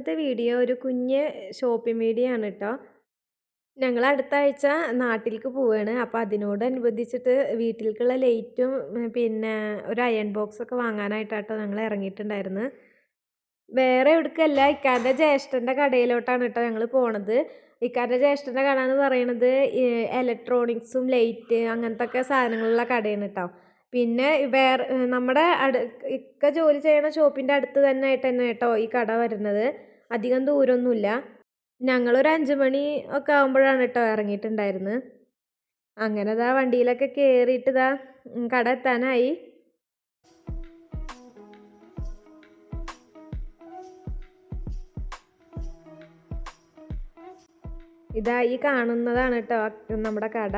ഇന്നത്തെ വീഡിയോ ഒരു കുഞ്ഞ് ഷോപ്പിംഗ് വീഡിയോ ആണ് കേട്ടോ ഞങ്ങൾ അടുത്ത ആഴ്ച നാട്ടിലേക്ക് പോവുകയാണ് അപ്പോൾ അതിനോടനുബന്ധിച്ചിട്ട് വീട്ടിലേക്കുള്ള ലൈറ്റും പിന്നെ ഒരു അയൺ ബോക്സൊക്കെ വാങ്ങാനായിട്ടാട്ടോ ഞങ്ങൾ ഇറങ്ങിയിട്ടുണ്ടായിരുന്നു. വേറെ എവിടേക്കല്ല ഇക്കാന്റെ ജ്യേഷ്ഠന്റെ കടയിലോട്ടാണ് കേട്ടോ ഞങ്ങൾ പോണത്. ഇക്കാന്റെ ജ്യേഷ്ഠന്റെ കട എന്ന് പറയണത് ഇലക്ട്രോണിക്സും ലൈറ്റ് അങ്ങനത്തെ ഒക്കെ സാധനങ്ങളുള്ള കടയാണ് കേട്ടോ പിന്നെ വേറെ നമ്മുടെ അടു ഇക്ക ജോലി ചെയ്യണ ഷോപ്പിന്റെ അടുത്ത് തന്നെ ആയിട്ട് തന്നെ കേട്ടോ ഈ കട വരുന്നത്. അധികം ദൂരമൊന്നുമില്ല ഞങ്ങളൊരു അഞ്ച് മണി ഒക്കെ ആകുമ്പോഴാണ് കേട്ടോ ഇറങ്ങിയിട്ടുണ്ടായിരുന്നത് അങ്ങനെ ദാ വണ്ടിയിലൊക്കെ കയറിയിട്ട് ഇതാ കട എത്താനായി. ഇതാ ഈ കാണുന്നതാണ് കേട്ടോ നമ്മുടെ കട.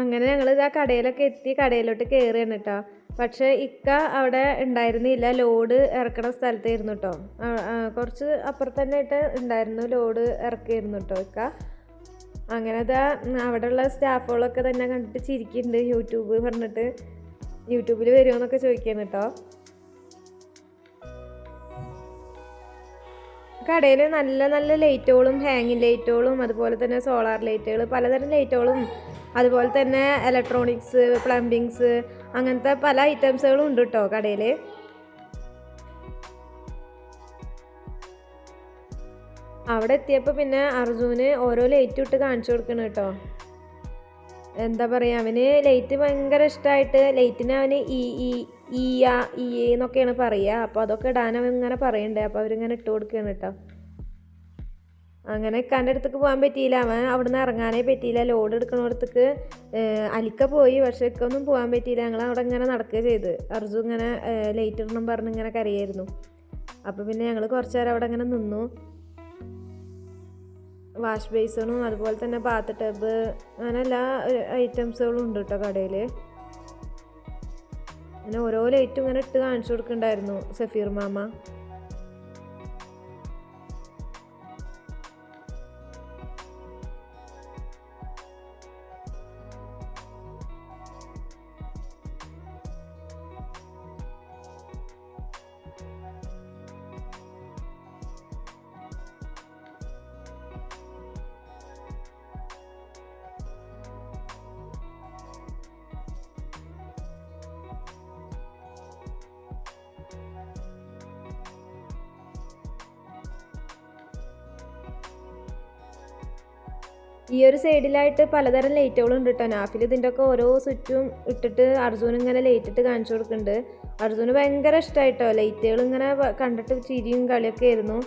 അങ്ങനെ ഞങ്ങൾ ഇതാ കടയിലൊക്കെ എത്തി കടയിലോട്ട് കയറിയാണ് കേട്ടോ പക്ഷേ ഇക്ക അവിടെ ഉണ്ടായിരുന്നില്ല. ലോഡ് ഇറക്കണ സ്ഥലത്തായിരുന്നു കേട്ടോ കുറച്ച് അപ്പുറത്ത് തന്നെ ആയിട്ട് ഉണ്ടായിരുന്നു ലോഡ് ഇറക്കിയിരുന്നു കേട്ടോ ഇക്ക. അങ്ങനെ അവിടെ അവിടെയുള്ള സ്റ്റാഫുകളൊക്കെ തന്നെ കണ്ടിട്ട് ചിരിക്കുന്നുണ്ട് യൂട്യൂബ് പറഞ്ഞിട്ട്. യൂട്യൂബിൽ വരുമെന്നൊക്കെ ചോദിക്കുന്നു കേട്ടോ കടയിൽ നല്ല നല്ല ലൈറ്റുകളും ഹാങ്ങിങ് ലൈറ്റുകളും അതുപോലെ തന്നെ സോളാർ ലൈറ്റുകൾ പലതരം ലൈറ്റുകളും അതുപോലെ തന്നെ ഇലക്ട്രോണിക്സ് പ്ലംബിങ്സ് അങ്ങനത്തെ പല ഐറ്റംസുകളും ഉണ്ട് കേട്ടോ കടയിൽ അവിടെ എത്തിയപ്പോൾ പിന്നെ അർജുന് ഓരോ ലൈറ്റ് ഇട്ട് കാണിച്ചു കൊടുക്കണം കേട്ടോ എന്താ പറയുക അവന് ലൈറ്റ് ഭയങ്കര ഇഷ്ടമായിട്ട് ലൈറ്റിന് അവന് ഈ ഈ ഈ ആ ഈ എന്നൊക്കെയാണ് പറയുക അപ്പോൾ അതൊക്കെ ഇടാൻ അവൻ ഇങ്ങനെ പറയണ്ടേ? അപ്പോൾ അവരിങ്ങനെ ഇട്ട് കൊടുക്കുകയാണ് കേട്ടോ അങ്ങനെ ഇക്കാന്റെ അടുത്തേക്ക് പോകാൻ പറ്റിയില്ല. അവൻ അവിടുന്ന് ഇറങ്ങാനേ പറ്റിയില്ല. ലോഡ് എടുക്കണോടത്തേക്ക് അലിക്ക പോയി. പക്ഷെ ഇക്കൊന്നും പോകാൻ പറ്റിയില്ല. ഞങ്ങൾ അവിടെ ഇങ്ങനെ നടക്കുക ചെയ്ത് അർജു ഇങ്ങനെ ലേറ്റ് ഇടണം പറഞ്ഞ് ഇങ്ങനെ കരയായിരുന്നു. അപ്പോൾ പിന്നെ ഞങ്ങൾ കുറച്ച് നേരം അവിടെ ഇങ്ങനെ നിന്നു. വാഷ് ബേസണും അതുപോലെ തന്നെ ബാത്ത് ടബ് അങ്ങനെ എല്ലാ ഐറ്റംസുകളും ഉണ്ട് കേട്ടോ കടയിൽ അങ്ങനെ ഓരോ ലൈറ്റും ഇങ്ങനെ ഇട്ട് കാണിച്ചു കൊടുക്കണ്ടായിരുന്നു സഫീർ മാമ. ഈ ഒരു സൈഡിലായിട്ട് പലതരം ലൈറ്റുകളും ഉണ്ട് കേട്ടോ നാഫിൽ ഇതിന്റെ ഒക്കെ ഓരോ സ്വിച്ചും ഇട്ടിട്ട് അർജുൻ ഇങ്ങനെ ലൈറ്റ് ഇട്ട് കാണിച്ചു കൊടുക്കുന്നുണ്ട്. അർജുന് ഭയങ്കര ഇഷ്ടമായിട്ടോ ലൈറ്റുകൾ ഇങ്ങനെ കണ്ടിട്ട് ചിരിയും കളിയൊക്കെ ആയിരുന്നു.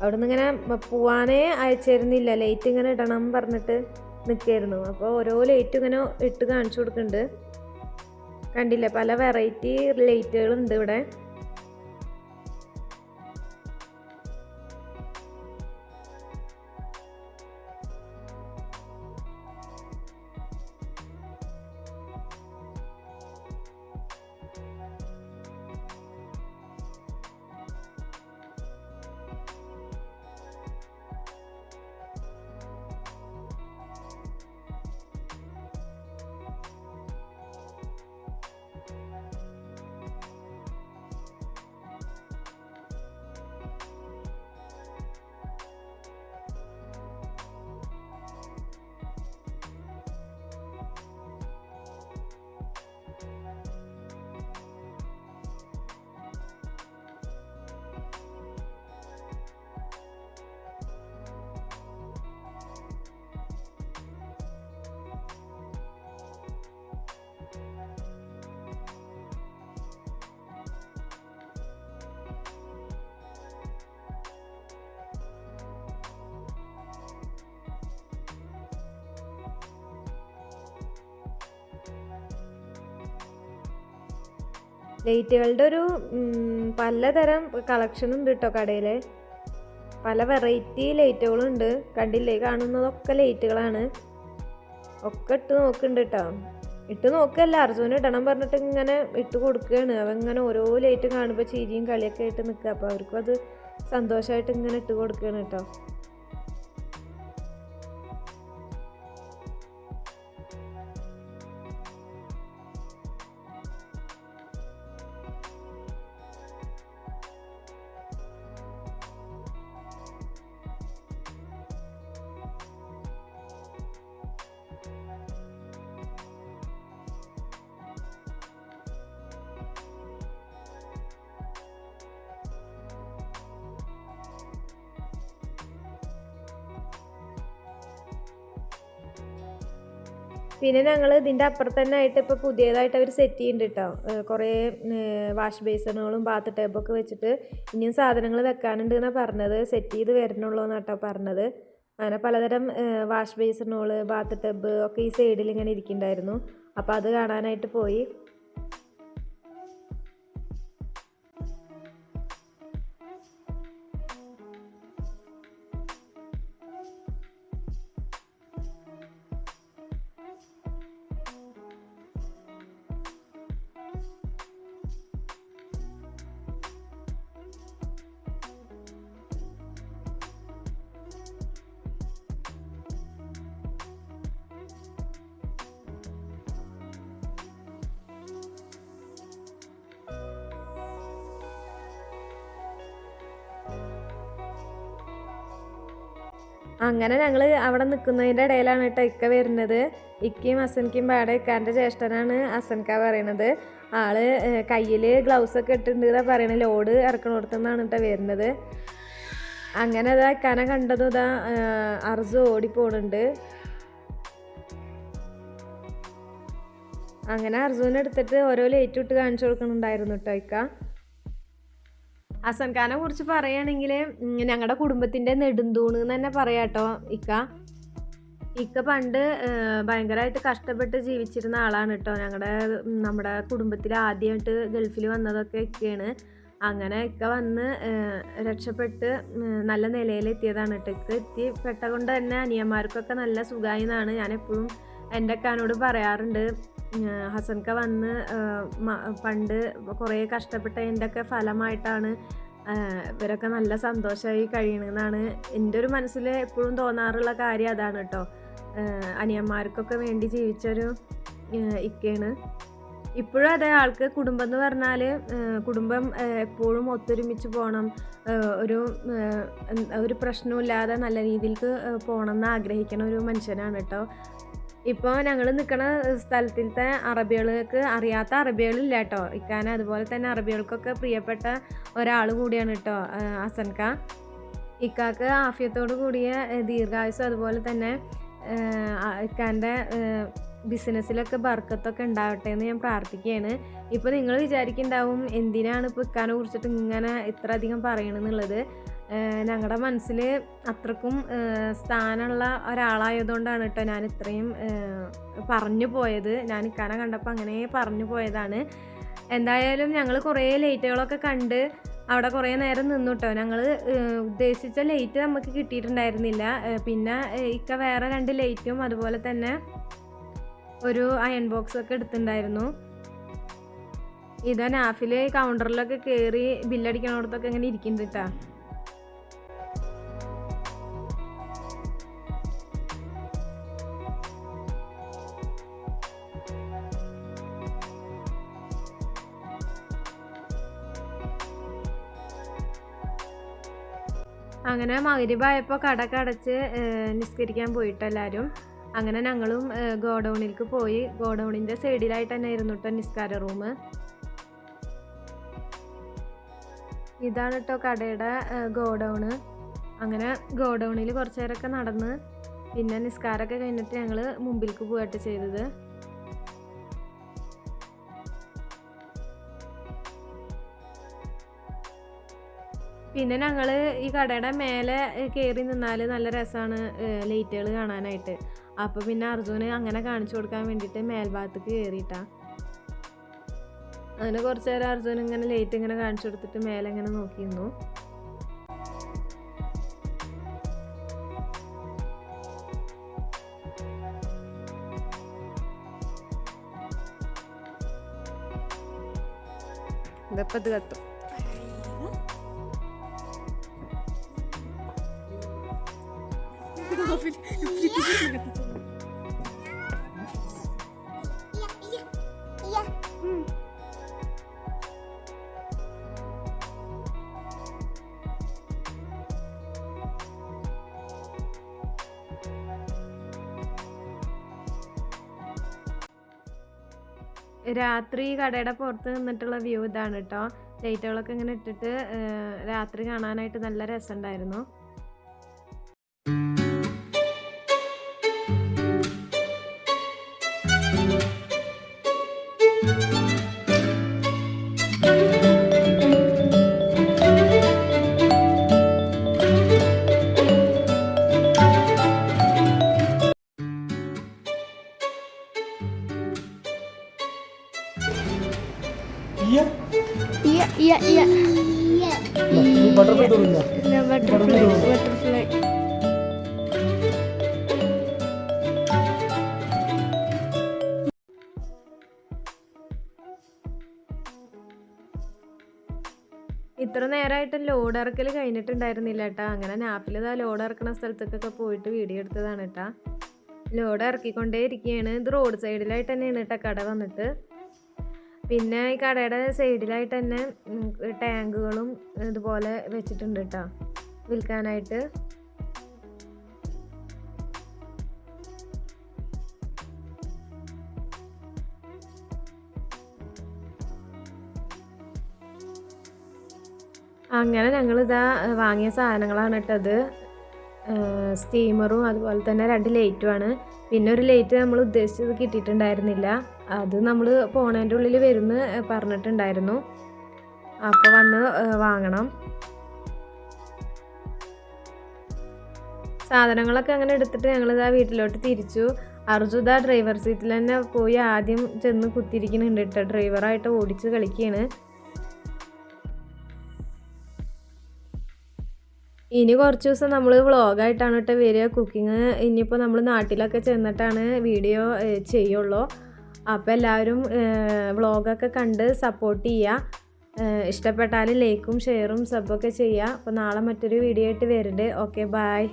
അവിടെ നിന്ന് ഇങ്ങനെ പോവാനേ അയച്ചിരുന്നില്ല. ലൈറ്റ് ഇങ്ങനെ ഇടണം പറഞ്ഞിട്ട് നിൽക്കായിരുന്നു അപ്പോൾ ഓരോ ലൈറ്റ് ഇങ്ങനെ ഇട്ട് കാണിച്ചു കൊടുക്കുന്നുണ്ട്. കണ്ടില്ല? പല വെറൈറ്റി ലൈറ്റുകളുണ്ട് ഇവിടെ. ലൈറ്റുകളുടെ ഒരു പലതരം കളക്ഷനും ഉണ്ട് കേട്ടോ കടയിൽ പല വെറൈറ്റി ലൈറ്റുകളും ഉണ്ട് കണ്ടില്ലേ? കാണുന്നതൊക്കെ ലൈറ്റുകളാണ്. ഒക്കെ ഇട്ട് നോക്കുന്നുണ്ട് കേട്ടോ ഇട്ട് നോക്കല്ല. അർജുന ഇടണം പറഞ്ഞിട്ട് ഇങ്ങനെ ഇട്ട് കൊടുക്കുകയാണ് അവൻ ഇങ്ങനെ ഓരോ ലൈറ്റ് കാണുമ്പോൾ ചിരിയും കളിയൊക്കെ ആയിട്ട് നിൽക്കുക അപ്പോൾ അവർക്കും അത് സന്തോഷമായിട്ട് ഇങ്ങനെ ഇട്ട് കൊടുക്കുകയാണ് കേട്ടോ പിന്നെ ഞങ്ങൾ ഇതിന്റെ അപ്പുറത്ത് തന്നെ ആയിട്ട് ഇപ്പോൾ പുതിയതായിട്ട് അവർ സെറ്റ് ചെയ്യുന്നുണ്ട് കേട്ടോ കുറേ വാഷ് ബേസണുകളും ബാത്ത് ടേബൊക്കെ വെച്ചിട്ട് ഇനിയും സാധനങ്ങൾ വെക്കാനുണ്ട് എന്നാണ് പറഞ്ഞത്. സെറ്റ് ചെയ്ത് വരണുള്ളൂ എന്നാട്ടോ പറഞ്ഞത്. അങ്ങനെ പലതരം വാഷ് ബേസണുകൾ ബാത്ത് ടബ് ഒക്കെ ഈ സൈഡിൽ ഇങ്ങനെ ഇരിക്കുന്നുണ്ടായിരുന്നു അപ്പോൾ അത് കാണാനായിട്ട് പോയി. അങ്ങനെ ഞങ്ങൾ അവിടെ നിൽക്കുന്നതിന്റെ ഇടയിലാണ് കേട്ടോ ഇക്ക വരുന്നത്. ഇക്കയും അസൻക്കും പാടെ ഇക്കാന്റെ ജ്യേഷ്ഠനാണ് അസൻക്ക പറയണത്. ആൾ കയ്യിൽ ഗ്ലൗസ് ഒക്കെ ഇട്ടിട്ടുണ്ട് പറയണത് ലോഡ് ഇറക്കണോടത്തുനിന്നാണ് കേട്ടോ വരുന്നത്. അങ്ങനെ ഇതാ ഇക്കാനെ കണ്ടതും ഇതാ അർജു ഓടി പോണുണ്ട്. അങ്ങനെ അർജുനെ എടുത്തിട്ട് ഓരോ ലേറ്റ് ഇട്ട് കാണിച്ചു കൊടുക്കുന്നുണ്ടായിരുന്നു കേട്ടോ ഇക്ക. ഹസൻ ഖാനെ കുറിച്ച് പറയുകയാണെങ്കിൽ ഞങ്ങളുടെ കുടുംബത്തിന്റെ നെടുന്തൂണ് എന്ന് തന്നെ പറയാട്ടോ ഇക്ക. ഇക്ക പണ്ട് ഭയങ്കരമായിട്ട് കഷ്ടപ്പെട്ട് ജീവിച്ചിരുന്ന ആളാണ് കേട്ടോ ഞങ്ങളുടെ നമ്മുടെ കുടുംബത്തിൽ ആദ്യമായിട്ട് ഗൾഫിൽ വന്നതൊക്കെ ഇക്കയാണ്. അങ്ങനെ ഇക്ക വന്ന് രക്ഷപ്പെട്ട് നല്ല നിലയിലെത്തിയതാണ് കേട്ടോ ഇക്ക എത്തിപ്പെട്ട കൊണ്ട് തന്നെ അനിയന്മാർക്കൊക്കെ നല്ല സുഖമായി എന്നാണ് ഞാൻ എപ്പോഴും എന്റെ അക്കാനോട് പറയാറുണ്ട് ഹസൻക്ക വന്ന് പണ്ട് കുറേ കഷ്ടപ്പെട്ടതിന്റെ ഒക്കെ ഫലമായിട്ടാണ് ഇവരൊക്കെ നല്ല സന്തോഷമായി കഴിയണമെന്നാണ് എന്റെ ഒരു മനസ്സിൽ എപ്പോഴും തോന്നാറുള്ള കാര്യം അതാണ് കേട്ടോ അനിയന്മാർക്കൊക്കെ വേണ്ടി ജീവിച്ചൊരു ഇക്കയാണ്. ഇപ്പോഴും അതേ ആൾക്ക് കുടുംബം എന്ന് പറഞ്ഞാൽ കുടുംബം എപ്പോഴും ഒത്തൊരുമിച്ച് പോകണം ഒരു ഒരു പ്രശ്നമില്ലാതെ നല്ല രീതിയിലേക്ക് പോകണം എന്ന് ആഗ്രഹിക്കുന്ന ഒരു മനുഷ്യനാണ് കേട്ടോ ഇപ്പോൾ ഞങ്ങൾ നിൽക്കുന്ന സ്ഥലത്തിലത്തെ അറബികൾക്ക് അറിയാത്ത അറബികളില്ല കേട്ടോ ഇക്കാൻ അതുപോലെ തന്നെ അറബികൾക്കൊക്കെ പ്രിയപ്പെട്ട ഒരാൾ കൂടിയാണ് കേട്ടോ അസൻക ഇക്കാക്ക് ആഫിയത്തോട് കൂടിയ ദീർഘായുസം അതുപോലെ തന്നെ ഇക്കാന്റെ ബിസിനസ്സിലൊക്കെ ബർക്കത്തൊക്കെ ഉണ്ടാവട്ടെ എന്ന് ഞാൻ പ്രാർത്ഥിക്കുകയാണ്. ഇപ്പോൾ നിങ്ങൾ വിചാരിക്കുന്നുണ്ടാവും എന്തിനാണ് ഇപ്പോൾ ഇക്കാനെ കുറിച്ചിട്ട് ഇങ്ങനെ ഇത്ര അധികം പറയണമെന്നുള്ളത് ഞങ്ങളുടെ മനസ്സിൽ അത്രക്കും സ്ഥാനമുള്ള ഒരാളായതുകൊണ്ടാണ് കേട്ടോ ഞാൻ ഇത്രയും പറഞ്ഞു പോയത്. ഞാൻ ഇക്കാനെ കണ്ടപ്പോൾ അങ്ങനെ പറഞ്ഞു പോയതാണ്. എന്തായാലും ഞങ്ങൾ കുറേ ലൈറ്റുകളൊക്കെ കണ്ട് അവിടെ കുറേ നേരം നിന്നു കേട്ടോ ഞങ്ങൾ ഉദ്ദേശിച്ച ലൈറ്റ് നമുക്ക് കിട്ടിയിട്ടുണ്ടായിരുന്നില്ല. പിന്നെ ഇക്ക വേറെ രണ്ട് ലൈറ്റും അതുപോലെ തന്നെ ഒരു അയൺ ബോക്സ് ഒക്കെ എടുത്തിട്ടുണ്ടായിരുന്നു. ഇതാ നാഫിൽ കൗണ്ടറിലൊക്കെ കയറി ബില്ലടിക്കണോടത്തൊക്കെ ഇങ്ങനെ ഇരിക്കുന്നുണ്ട് കേട്ടോ. അങ്ങനെ മകരിബായപ്പോൾ കട കടച്ച് നിസ്കരിക്കാൻ പോയിട്ട് എല്ലാവരും അങ്ങനെ ഞങ്ങളും ഗോഡൗണിലേക്ക് പോയി. ഗോഡൗണിന്റെ സൈഡിലായിട്ട് തന്നെ ആയിരുന്നു കേട്ടോ നിസ്കാര റൂം. ഇതാണ് കേട്ടോ കടയുടെ ഗോഡൗണ്. അങ്ങനെ ഗോഡൗണിൽ കുറച്ച് നേരമൊക്കെ നടന്ന് പിന്നെ നിസ്കാരമൊക്കെ കഴിഞ്ഞിട്ട് ഞങ്ങൾ മുമ്പിലേക്ക് പോയിട്ട് ചെയ്തത്. പിന്നെ ഞങ്ങൾ ഈ കടയുടെ മേലെ കയറി നിന്നാൽ നല്ല രസമാണ് ലൈറ്റുകൾ കാണാനായിട്ട്. അപ്പോൾ പിന്നെ അർജുന് അങ്ങനെ കാണിച്ചു കൊടുക്കാൻ വേണ്ടിയിട്ട് മേൽഭാഗത്തേക്ക് കയറിയിട്ടാണ് അങ്ങനെ കുറച്ച് നേരം അർജുൻ ഇങ്ങനെ ലേറ്റ് ഇങ്ങനെ കാണിച്ചു കൊടുത്തിട്ട് മേലെ ഇങ്ങനെ നോക്കിയിരുന്നു. ഇതപ്പം കത്തും. രാത്രി കടയുടെ പുറത്ത് നിന്നിട്ടുള്ള വ്യൂ ഇതാണ് കേട്ടോ. ലൈറ്റുകളൊക്കെ ഇങ്ങനെ ഇട്ടിട്ട് രാത്രി കാണാനായിട്ട് നല്ല രസമുണ്ടായിരുന്നു. ഇത്ര നേരമായിട്ട് ലോഡ് ഇറക്കൽ കഴിഞ്ഞിട്ടുണ്ടായിരുന്നില്ല കേട്ടാ അങ്ങനെ നാപ്പിൽ ഇതാ ലോഡ് ഇറക്കുന്ന സ്ഥലത്തേക്കൊക്കെ പോയിട്ട് വീഡിയോ എടുത്തതാണ് കേട്ടാ ലോഡ് ഇറക്കിക്കൊണ്ടേ ഇരിക്കുകയാണ് ഇത് റോഡ് സൈഡിലായിട്ട് തന്നെയാണ് കേട്ടോ കട വന്നിട്ട്. പിന്നെ ഈ കടയുടെ സൈഡിലായിട്ട് തന്നെ ടാങ്കുകളും ഇതുപോലെ വെച്ചിട്ടുണ്ട് കേട്ടോ വിൽക്കാനായിട്ട്. അങ്ങനെ ഞങ്ങളിതാ വാങ്ങിയ സാധനങ്ങളാണ് ഇട്ടത് സ്റ്റീമറും അതുപോലെ തന്നെ രണ്ട് ലൈറ്റുമാണ് പിന്നെ ഒരു ലൈറ്റ് നമ്മൾ ഉദ്ദേശിച്ചത് കിട്ടിയിട്ടുണ്ടായിരുന്നില്ല. അത് നമ്മൾ പോണേന്റെ ഉള്ളിൽ വരുമെന്ന് പറഞ്ഞിട്ടുണ്ടായിരുന്നു. അപ്പോൾ വന്ന് വാങ്ങണം. സാധനങ്ങളൊക്കെ അങ്ങനെ എടുത്തിട്ട് ഞങ്ങൾ ഞങ്ങളിതാ വീട്ടിലോട്ട് തിരിച്ചു. അർജുദ ഡ്രൈവർ സീറ്റിൽ തന്നെ പോയി ആദ്യം ചെന്ന് കുത്തിരിക്കുന്നുണ്ട് കേട്ടോ ഡ്രൈവറായിട്ട് ഓടിച്ച് കളിക്കുകയാണ് ഇനി കുറച്ച് ദിവസം നമ്മൾ വ്ളോഗായിട്ടാണ് കേട്ടോ വരിക. കുക്കിങ് ഇനിയിപ്പോൾ നമ്മൾ നാട്ടിലൊക്കെ ചെന്നിട്ടാണ് വീഡിയോ ചെയ്യുള്ളൂ. അപ്പോൾ എല്ലാവരും വ്ളോഗൊക്കെ കണ്ട് സപ്പോർട്ട് ചെയ്യുക ഇഷ്ടപ്പെട്ടാൽ ലൈക്കും ഷെയറും സബ്ബൊക്കെ ചെയ്യുക അപ്പോൾ നാളെ മറ്റൊരു വീഡിയോ ആയിട്ട് വരുന്നുണ്ട് ഓക്കെ ബായ്